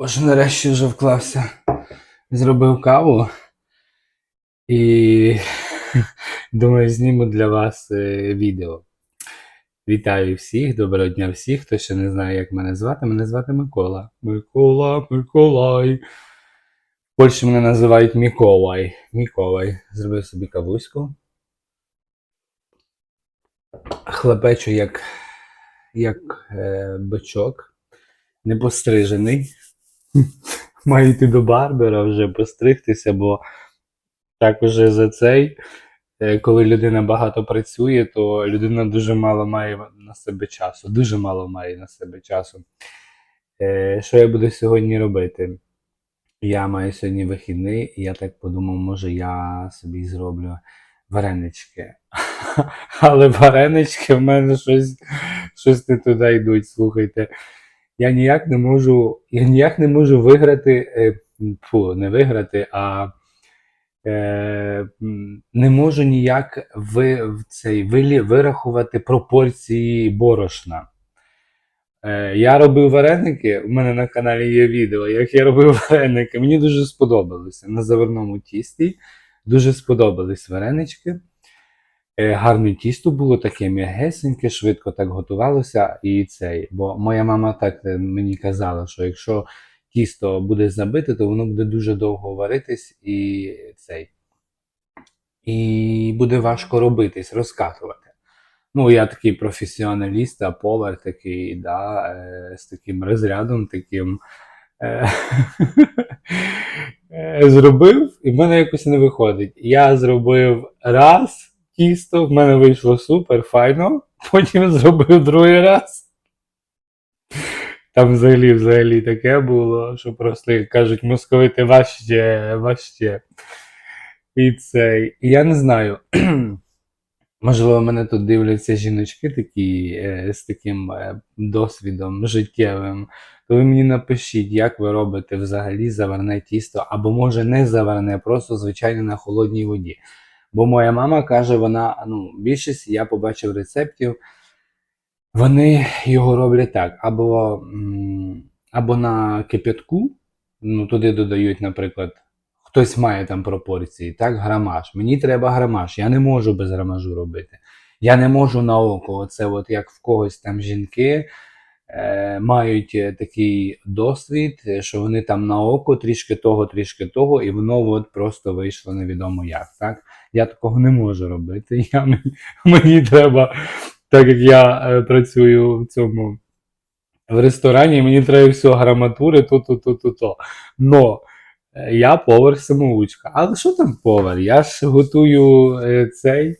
Боже, нарешті вже вклався. Зробив каву. І думаю, зніму для вас е, відео. Вітаю всіх, доброго дня всіх. Хто ще не знає, як мене звати, мене звати Микола. Микола, Миколай. В Польщі мене називають Миколай. Миколай. Зробив собі кавуську. Хлопечу як, як е, бичок, не пострижений. Маю йти до барбера вже постригтися, бо так уже за цей, е, коли людина багато працює, то людина дуже мало має на себе часу. Дуже мало має на себе часу. Е, Що я буду сьогодні робити? Я маю сьогодні вихідний, і я так подумав, може я собі зроблю варенички. Але варенички в мене щось, щось не туди йдуть, слухайте. Я ніяк не можу, я ніяк не можу виграти, е, фу, не виграти, а е, не можу ніяк ви, в цей, вилі, вирахувати пропорції борошна. Е, я робив вареники, у мене на каналі є відео, як я робив вареники. Мені дуже сподобалося на заварному тісті. Дуже сподобались варенички. Е, Гарне тісто було таке м'ягесеньке, швидко так готувалося. І цей, бо моя мама так е, мені казала, що якщо тісто буде забите, то воно буде дуже довго варитись і цей. І буде важко робитись, розкатувати. Ну, я такий професіоналіст, а повар такий, да, е, з таким розрядом, таким. Зробив, і в мене якось не виходить. Я зробив раз тісто, в мене вийшло супер, файно. Потім зробив другий раз. Там взагалі, взагалі таке було, що просто кажуть, московити важче, важче. І цей. Я не знаю. Можливо, мене тут дивляться жіночки такі е, з таким е, досвідом життєвим. То ви мені напишіть, як ви робите взагалі заварне тісто, або може не заварне, просто звичайно на холодній воді. Бо моя мама каже, вона, ну, більшість я побачив рецептів, вони його роблять так, або, або на кип'ятку, ну туди додають, наприклад, хтось має там пропорції, так, грамаж. Мені треба грамаж, я не можу без грамажу робити. Я не можу на око. Оце от як в когось там жінки мають е, такий досвід, е, що вони там на око трішки того, трішки того, і воно от просто вийшло невідомо як. Так? Я такого не можу робити. Я, мені, треба, так як я е, працюю в цьому в ресторані, мені треба все граматури, то, то, то, то, то. Но е, я повар самоучка. Але що там повар? Я ж готую е, цей.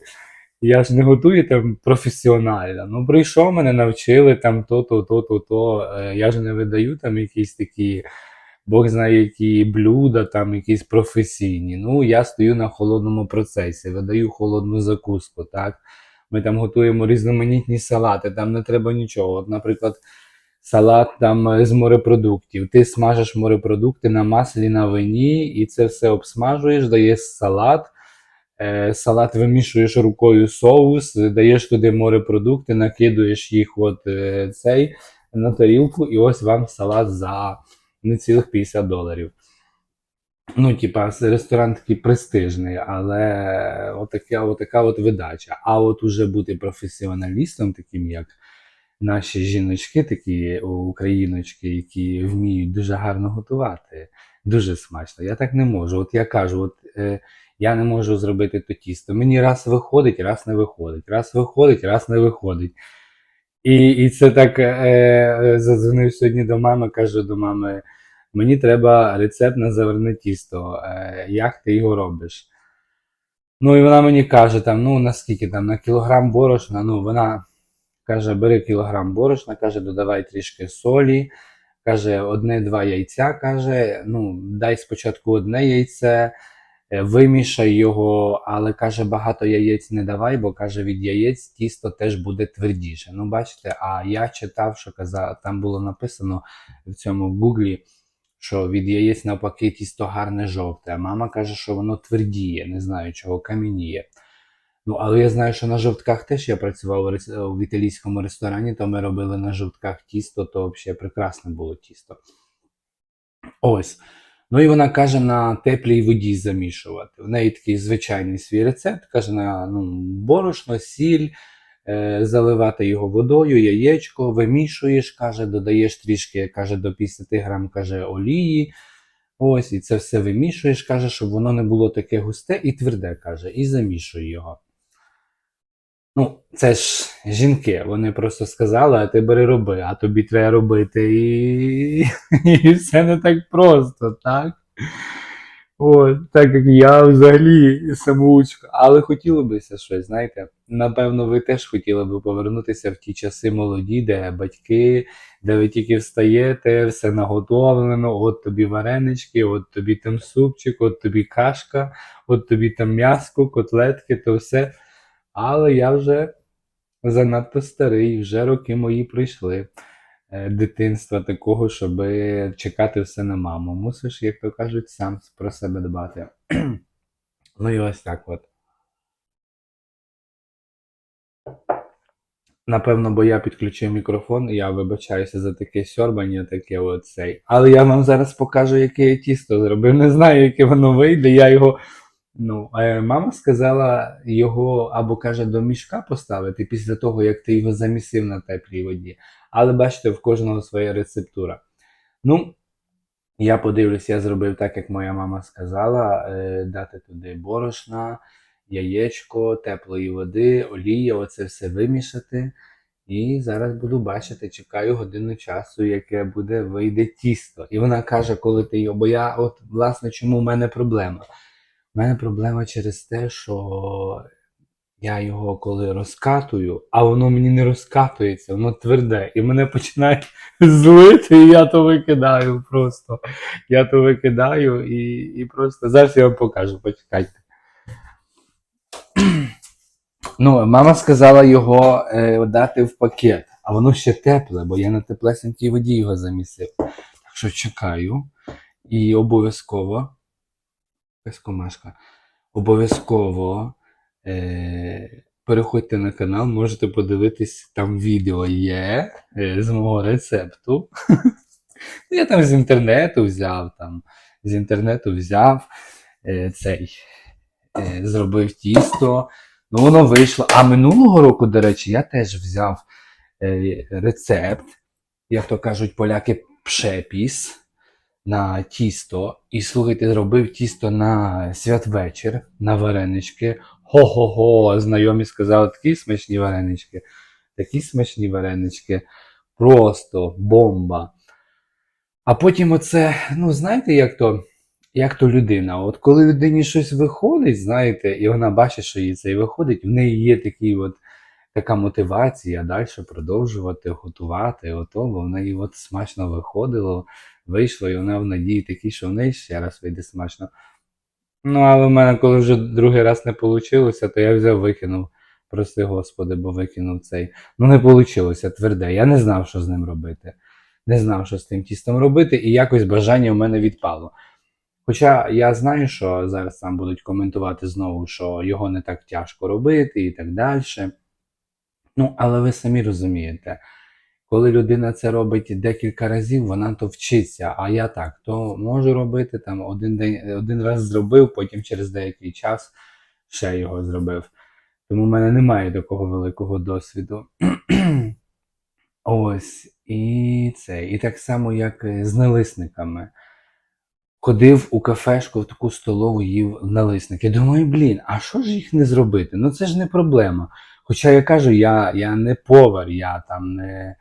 Я ж не готую там професіонально. Ну, прийшов, мене навчили там то, то, то, то, то. Е, Я ж не видаю там якісь такі, Бог знає, які блюда, там якісь професійні. Ну, я стою на холодному процесі, видаю холодну закуску, так. Ми там готуємо різноманітні салати, там не треба нічого. От, наприклад, салат там е, з морепродуктів. Ти смажиш морепродукти на маслі на вині, і це все обсмажуєш, даєш салат. Е, салат вимішуєш рукою соус, даєш туди морепродукти, накидуєш їх от е, цей на тарілку, і ось вам салат за нецілих 50 доларів. Ну, типа, ресторан такий престижний, але отака, отака от видача. А от уже бути професіоналістом, таким як наші жіночки, такі україночки, які вміють дуже гарно готувати, дуже смачно. Я так не можу. От я кажу, от е, я не можу зробити то тісто. Мені раз виходить, раз не виходить, раз виходить, раз не виходить. І, і це так е, е, задзвонив сьогодні до мами, кажу до мами: мені треба рецепт на заварне тісто. Е, як ти його робиш? Ну, і вона мені каже, там, ну наскільки там, на кілограм борошна, ну вона каже, бери кілограм борошна, каже, додавай трішки солі, каже, одне-два яйця, каже, ну, дай спочатку одне яйце, вимішай його, але каже, багато яєць не давай, бо каже, від яєць тісто теж буде твердіше. Ну, бачите, а я читав, що казав, там було написано в цьому гуглі, що від яєць навпаки тісто гарне жовте. А мама каже, що воно твердіє, не знаю чого, кам'яніє. Ну, але я знаю, що на жовтках теж я працював в італійському ресторані, то ми робили на жовтках тісто, то взагалі прекрасне було тісто. Ось. Ну і вона каже на теплій воді замішувати. В неї такий звичайний свій рецепт. Каже на ну, борошно, сіль, е, заливати його водою, яєчко, вимішуєш, каже, додаєш трішки, каже, до 50 грам каже, олії. Ось, і це все вимішуєш, каже, щоб воно не було таке густе і тверде, каже, і замішує його. Ну, це ж жінки, вони просто сказали, а ти бери роби, а тобі треба робити, і, і все не так просто, так? От, так як я взагалі самоучка. Але хотілося б щось, знаєте. Напевно, ви теж хотіли б повернутися в ті часи молоді, де батьки, де ви тільки встаєте, все наготовлено, от тобі варенички, от тобі там супчик, от тобі кашка, от тобі там м'яско, котлетки, то все. Але я вже занадто старий, вже роки мої пройшли е, дитинства такого, щоб чекати все на маму. Мусиш, як то кажуть, сам про себе дбати. ну і ось так от. Напевно, бо я підключив мікрофон, я вибачаюся за таке сьорбання, таке оцей. Але я вам зараз покажу, яке я тісто зробив. Не знаю, яке воно вийде. Я його. Ну, мама сказала його або каже до мішка поставити після того, як ти його замісив на теплій воді. Але бачите, в кожного своя рецептура. Ну, я подивлюсь, я зробив так, як моя мама сказала: е, дати туди борошна, яєчко, теплої води, олія, оце все вимішати. І зараз буду бачити, чекаю годину часу, яке буде вийде тісто. І вона каже, коли ти його. Бо я, от, власне, чому в мене проблема? У мене проблема через те, що я його коли розкатую, а воно мені не розкатується, воно тверде. І мене починає злити, і я то викидаю просто. Я то викидаю і, і просто. Зараз я вам покажу, почекайте. Ну, мама сказала його е, дати в пакет, а воно ще тепле, бо я на теплесенькій воді його замісив. Так що чекаю. І обов'язково. Комашка. Обов'язково е, переходьте на канал, можете подивитись, там відео є е, з мого рецепту. Я там з інтернету взяв, там, з інтернету взяв е, цей, е, зробив тісто. Ну, воно вийшло. А минулого року, до речі, я теж взяв е, рецепт, як то кажуть поляки, пшепіс на тісто. І слухайте, зробив тісто на святвечір, на варенички. Хо-хо-хо! Знайомі сказали, такі смачні варенички. Такі смачні варенички. Просто бомба. А потім оце, ну, знаєте, як то, як то людина. От коли людині щось виходить, знаєте, і вона бачить, що їй це і виходить, в неї є такий от, така мотивація далі продовжувати готувати. Ото, бо в неї от смачно виходило, вийшло, і вона в надії такій, що в неї ще раз вийде смачно. Ну, але в мене, коли вже другий раз не вийшло, то я взяв, викинув. Прости, Господи, бо викинув цей. Ну, не вийшло, тверде. Я не знав, що з ним робити. Не знав, що з тим тістом робити, і якось бажання в мене відпало. Хоча я знаю, що зараз там будуть коментувати знову, що його не так тяжко робити і так далі. Ну, але ви самі розумієте, коли людина це робить декілька разів, вона то вчиться. А я так, то можу робити там один день, один раз зробив, потім через деякий час ще його зробив. Тому в мене немає такого великого досвіду. Ось, і це. І так само, як е, з налисниками. Ходив у кафешку в таку столову їв налисники. Думаю, блін, а що ж їх не зробити? Ну це ж не проблема. Хоча я кажу, я, я не повар, я там не,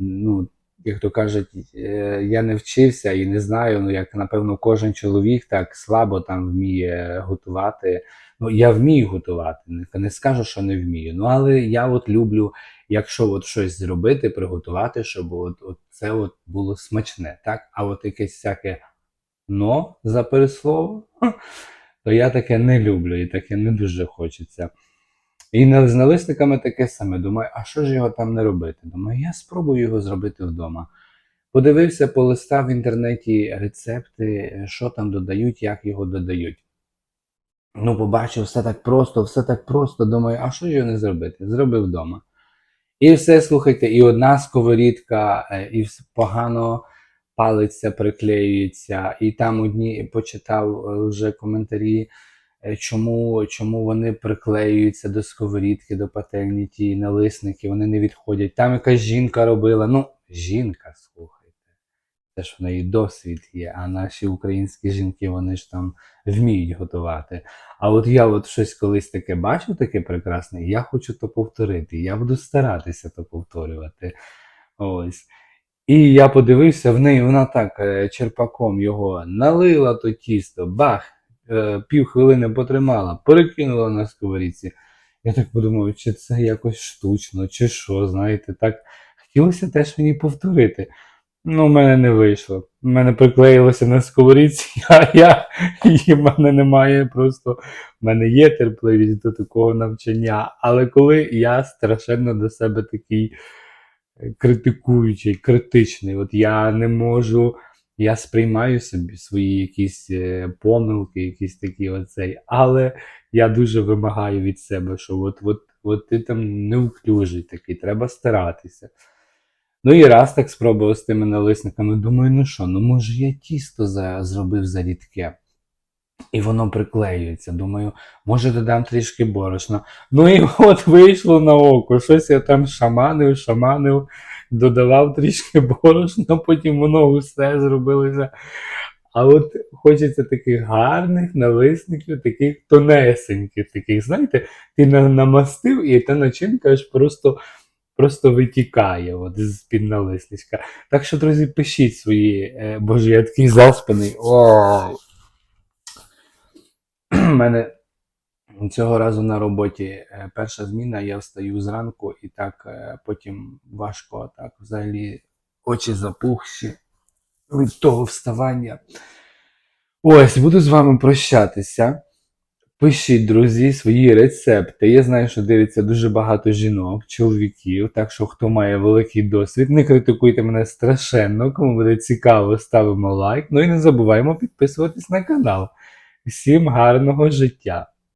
ну, як то кажуть, е, я не вчився і не знаю, ну як напевно кожен чоловік так слабо там вміє готувати. Ну, я вмію готувати, не, не скажу, що не вмію. Ну, але я от люблю, якщо от щось зробити, приготувати, щоб от, от це от було смачне, так? А от якесь всяке но за переслово, то я таке не люблю і таке не дуже хочеться. І з налисниками таке саме. Думаю, а що ж його там не робити? Думаю, я спробую його зробити вдома. Подивився, полистав в інтернеті рецепти, що там додають, як його додають. Ну, побачив, все так просто, все так просто. Думаю, а що ж його не зробити? Зробив вдома. І все, слухайте, і одна сковорідка, е, і погано палиця приклеюється, і там одні почитав е, вже коментарі, чому, чому вони приклеюються до сковорідки, до пательні ті налисники, вони не відходять. Там якась жінка робила. Ну, жінка, слухайте. Це ж в неї досвід є, а наші українські жінки, вони ж там вміють готувати. А от я от щось колись таке бачив, таке прекрасне, я хочу то повторити. Я буду старатися то повторювати. Ось. І я подивився, в неї вона так е, черпаком його налила то тісто, бах, е, півхвилини потримала, перекинула на сковорідці. Я так подумав, чи це якось штучно, чи що, знаєте, так хотілося теж мені повторити. Ну, в мене не вийшло. У мене приклеїлося на сковорідці, а я і в мене немає просто. В мене є терпливість до такого навчання. Але коли я страшенно до себе такий е, критикуючий, критичний, от я не можу, я сприймаю собі свої якісь е, помилки, якісь такі оцей, але я дуже вимагаю від себе, що от, от, от ти там неуклюжий такий, треба старатися. Ну і раз так спробував з тими налисниками. Думаю, ну що, ну може я тісто за, зробив зарідке. І воно приклеюється. Думаю, може додам трішки борошна. Ну і от вийшло на око. Щось я там шаманив, шаманив, додавав трішки борошна, потім воно все зробилося. А от хочеться таких гарних налисників, таких тонесеньких, таких, знаєте, ти намастив, і та начинка аж просто просто витікає от з-під налисничка. Так що, друзі, пишіть свої. Е, боже, я заспаний. У мене цього разу на роботі е, перша зміна, я встаю зранку і так е, потім важко, так взагалі очі запухші від того вставання. Ось, буду з вами прощатися. Пишіть, друзі, свої рецепти. Я знаю, що дивиться дуже багато жінок, чоловіків, так що хто має великий досвід, не критикуйте мене страшенно. Кому буде цікаво, ставимо лайк. Ну і не забуваємо підписуватись на канал. Всім гарного життя!